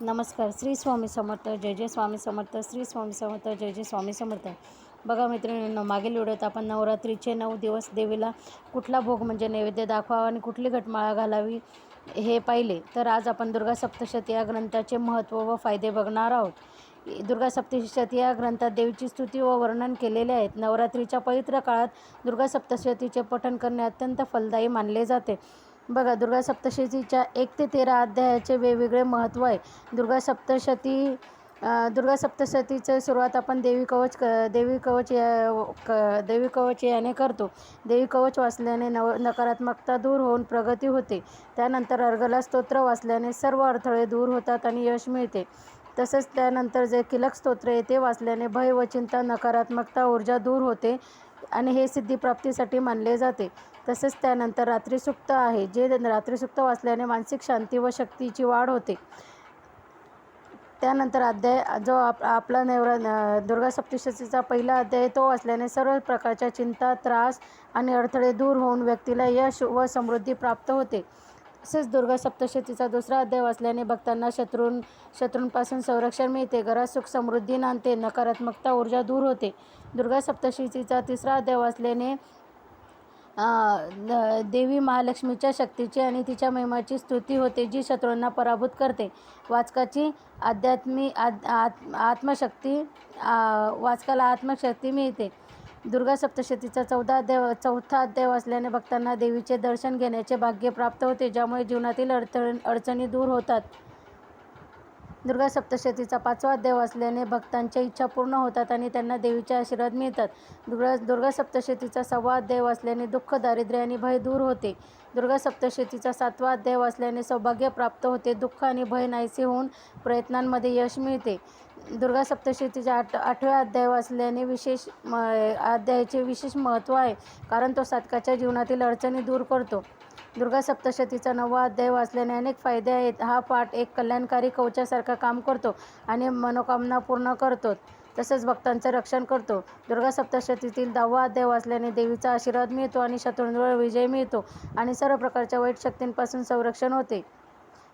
नमस्कार श्री स्वामी समर्थ जय जय स्वामी समर्थ श्री स्वामी समर्थ जय जय स्वामी समर्थ. बघा मित्रांनो मागील व्हिडिओत आपण नवरात्रीचे नऊ दिवस देवीला कुठला भोग म्हणजे नैवेद्य दाखवावा आणि कुठली घटमाळा घालावी हे पाहिले तर आज आपण दुर्गा सप्तशती या ग्रंथाचे महत्त्व व फायदे बघणार आहोत. दुर्गा सप्तशती या ग्रंथात देवीची स्तुती व वर्णन केलेले आहेत. नवरात्रीच्या पवित्र काळात दुर्गा सप्तशतीचे पठण करणे अत्यंत फलदायी मानले जाते. बघा दुर्गा सप्तशतीच्या एक ते तेरा अध्यायाचे वेगवेगळे महत्त्व आहे. दुर्गा सप्तशती दुर्गा सप्तशतीचं सुरुवात आपण देवी कवच क देवी कवच या क देवी कवच याने करतो. देवी कवच वाचल्याने नव नकारात्मकता दूर होऊन प्रगती होते. त्यानंतर अर्गला स्तोत्र वाचल्याने सर्व अडथळे दूर होतात आणि यश मिळते. तसंच त्यानंतर जे किलक स्तोत्र आहे ते वाचल्याने भय व चिंता नकारात्मकता ऊर्जा दूर होते. आणि हे सिद्धिप्राप्तीसाठी मानले जाते. तसेच त्यानंतर रात्रीसुप्त आहे जे रात्रीसुप्त वाचल्याने मानसिक शांती व शक्तीची वाढ होते. त्यानंतर अध्याय जो आप आपला नैवर दुर्गा सप्तशतीचा पहिला अध्याय तो वाचल्याने सर्व प्रकारच्या चिंता त्रास आणि अडथळे दूर होऊन व्यक्तीला यश व समृद्धी प्राप्त होते. तसेच दुर्गा सप्तशतीचा दुसरा अध्याय वाचल्याने भक्तांना शत्रू शत्रूंपासून संरक्षण मिळते. घरात सुख समृद्धी नांदते. नकारात्मकता ऊर्जा दूर होते. दुर्गा सप्तशतीचा तिसरा अध्याय वाचल्याने देवी महालक्ष्मीच्या शक्तीची आणि तिच्या महिमाची स्तुती होते जी शत्रूंना पराभूत करते. वाचकाची आध्यात्मी आद आत आत्मशक्ती वाचकाला आत्मशक्ती मिळते. दुर्गा सप्तशतीचा चौदा अध्याय चौथा अध्याय असल्याने भक्तांना देवीचे दर्शन घेण्याचे भाग्य प्राप्त होते ज्यामुळे जीवनातील अडचण अडचणी दूर होतात. दुर्गा सप्तशतीचा पाचवा अध्याय असल्याने भक्तांच्या इच्छा पूर्ण होतात आणि त्यांना देवीचे आशीर्वाद मिळतात. दुर्गा दुर्गा सप्तशतीचा सहावा अध्याय असल्याने दुःख दारिद्र्य आणि भय दूर होते. दुर्गा सप्तशतीचा सातवा अध्याय असल्याने सौभाग्य प्राप्त होते. दुःख आणि भय नाहीसे होऊन प्रयत्नांमध्ये यश मिळते. दुर्गा सप्तशतीच्या आठ आठव्या अध्याय वाचल्याने विशेष म अध्यायाचे विशेष महत्त्व आहे. कारण तो साधकाच्या जीवनातील अडचणी दूर करतो. दुर्गा सप्तशतीचा नववा अध्याय वाचल्याने अनेक फायदे आहेत. हा पाठ एक कल्याणकारी कवचासारखा काम करतो आणि मनोकामना पूर्ण करतो. तसेच भक्तांचं रक्षण करतो. दुर्गा सप्तशतीतील दहावा अध्याय वाचल्याने देवीचा आशीर्वाद मिळतो आणि शत्रूंवर विजय मिळतो आणि सर्व प्रकारच्या वाईट शक्तींपासून संरक्षण होते.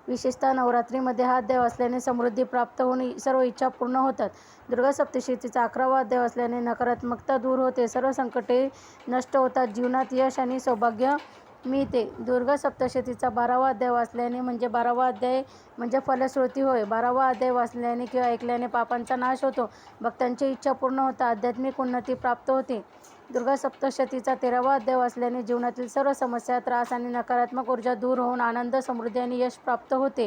विशेषतः नवरात्रीमध्ये हा देव असल्याने समृद्धी प्राप्त होऊन सर्व इच्छा पूर्ण होतात. दुर्गा सप्तशतीचा अकरावा देव असल्याने नकारात्मकता दूर होते. सर्व संकटे नष्ट होतात. जीवनात यश आणि सौभाग्य मिळते. दुर्गा सप्तशतीचा बारावा अध्याय वाचल्याने म्हणजे बारावा अध्याय म्हणजे फलश्रुती होय. बारावा अध्याय वाचल्याने किंवा ऐकल्याने पापांचा नाश होतो. भक्तांची इच्छा पूर्ण होता. आध्यात्मिक उन्नती प्राप्त होते. दुर्गा सप्तशतीचा तेरावा अध्याय वाचल्याने जीवनातील सर्व समस्या त्रास आणि नकारात्मक ऊर्जा दूर होऊन आनंद समृद्धी आणि यश प्राप्त होते.